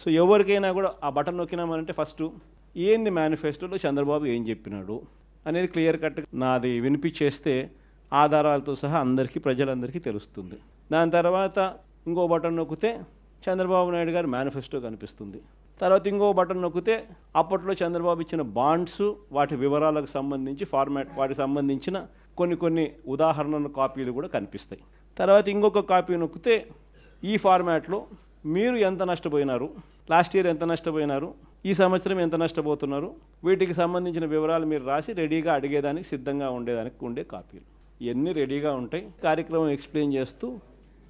So ఎవరికైనా కూడా ఆ బటన్ నొక్కినామనంటే ఫస్ట్ ఏంది మేనిఫెస్టోలో చంద్రబాబు ఏం చెప్పినాడు అనేది క్లియర్ కట్ నాది వినిపించేస్తే ఆధారాలతో సహా అందరికీ ప్రజలందరికీ తెలుస్తుంది. దాని తర్వాత ఇంకో బటన్ నొక్కితే చంద్రబాబు నాయుడు గారి మేనిఫెస్టో కనిపిస్తుంది. తర్వాత ఇంకో బటన్ నొక్కితే అప్పట్లో చంద్రబాబు ఇచ్చిన బాండ్స్ వాటి వివరాలకు సంబంధించి ఫార్మాట్ వాటికి సంబంధించిన కొన్ని కొన్ని ఉదాహరణల కాపీలు కూడా కనిపిస్తాయి. తర్వాత ఇంకొక కాపీ నొక్కితే ఈ ఫార్మాట్లో మీరు ఎంత నష్టపోయినారు? లాస్ట్ ఇయర్ ఎంత నష్టపోయినారు? ఈ సంవత్సరం ఎంత నష్టపోతున్నారు? వీటికి సంబంధించిన వివరాలు మీరు రాసి రెడీగా అడిగేదానికి సిద్ధంగా ఉండేదానికి ఉండే కాపీలు. ఇవన్నీ రెడీగా ఉంటాయి. కార్యక్రమం ఎక్స్ప్లెయిన్ చేస్తూ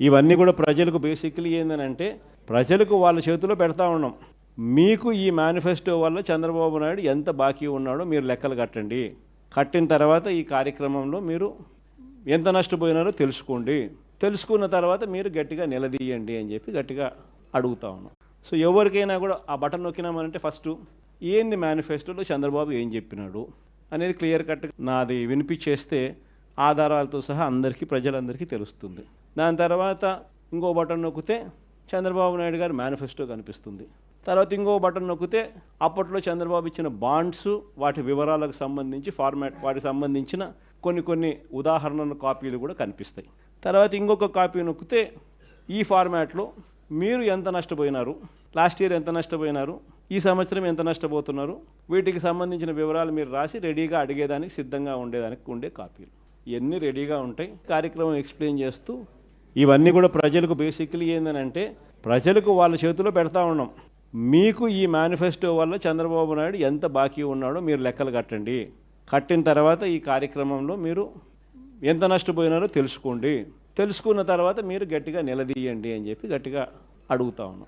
ఇవన్నీ కూడా ప్రజలకు బేసిక్లీ ఏంటంటే ప్రజలకు వాళ్ళ చేతిలో పెడతా ఉన్నాం. మీకు ఈ మేనిఫెస్టో వల్ల చంద్రబాబు నాయుడు ఎంత బాకీ ఉన్నాడో మీరు లెక్కలు కట్టండి. కట్టిన తర్వాత ఈ కార్యక్రమంలో మీరు ఎంత నష్టపోయినారో తెలుసుకోండి. తెలుసుకున్న తర్వాత మీరు గట్టిగా నిలదీయండి అని చెప్పి గట్టిగా అడుగుతా ఉన్నాం. సో ఎవరికైనా కూడా ఆ బటన్ నొక్కినామనంటే ఫస్ట్ ఏంది మేనిఫెస్టోలో చంద్రబాబు ఏం చెప్పినాడు అనేది క్లియర్ కట్ నాది వినిపించేస్తే ఆధారాలతో సహా అందరికీ ప్రజలందరికీ తెలుస్తుంది. దాని తర్వాత ఇంకో బటన్ నొక్కితే చంద్రబాబు నాయుడు గారి మేనిఫెస్టో కనిపిస్తుంది. తర్వాత ఇంకో బటన్ నొక్కితే అప్పట్లో చంద్రబాబు ఇచ్చిన బాండ్స్ వాటి వివరాలకు సంబంధించి ఫార్మాట్ వాటికి సంబంధించిన కొన్ని కొన్ని ఉదాహరణల కాపీలు కూడా కనిపిస్తాయి. తర్వాత ఇంకొక కాపీ నొక్కితే ఈ ఫార్మాట్లో మీరు ఎంత నష్టపోయినారు? లాస్ట్ ఇయర్ ఎంత నష్టపోయినారు? ఈ సంవత్సరం ఎంత నష్టపోతున్నారు? వీటికి సంబంధించిన వివరాలు మీరు రాసి రెడీగా అడిగేదానికి సిద్ధంగా ఉండేదానికి ఉండే కాపీలు. ఇవన్నీ రెడీగా ఉంటాయి. కార్యక్రమం ఎక్స్ప్లెయిన్ చేస్తూ ఇవన్నీ కూడా ప్రజలకు బేసిక్లీ ఏంటంటే ప్రజలకు వాళ్ళ చేతిలో పెడతా ఉన్నాం. మీకు ఈ మేనిఫెస్టో వల్ల చంద్రబాబు నాయుడు ఎంత బాకీ ఉన్నాడో మీరు లెక్కలు కట్టండి. కట్టిన తర్వాత ఈ కార్యక్రమంలో మీరు ఎంత నష్టపోయినారో తెలుసుకోండి. తెలుసుకున్న తర్వాత మీరు గట్టిగా నిలదీయండి అని చెప్పి గట్టిగా అడుగుతా ఉన్నాం.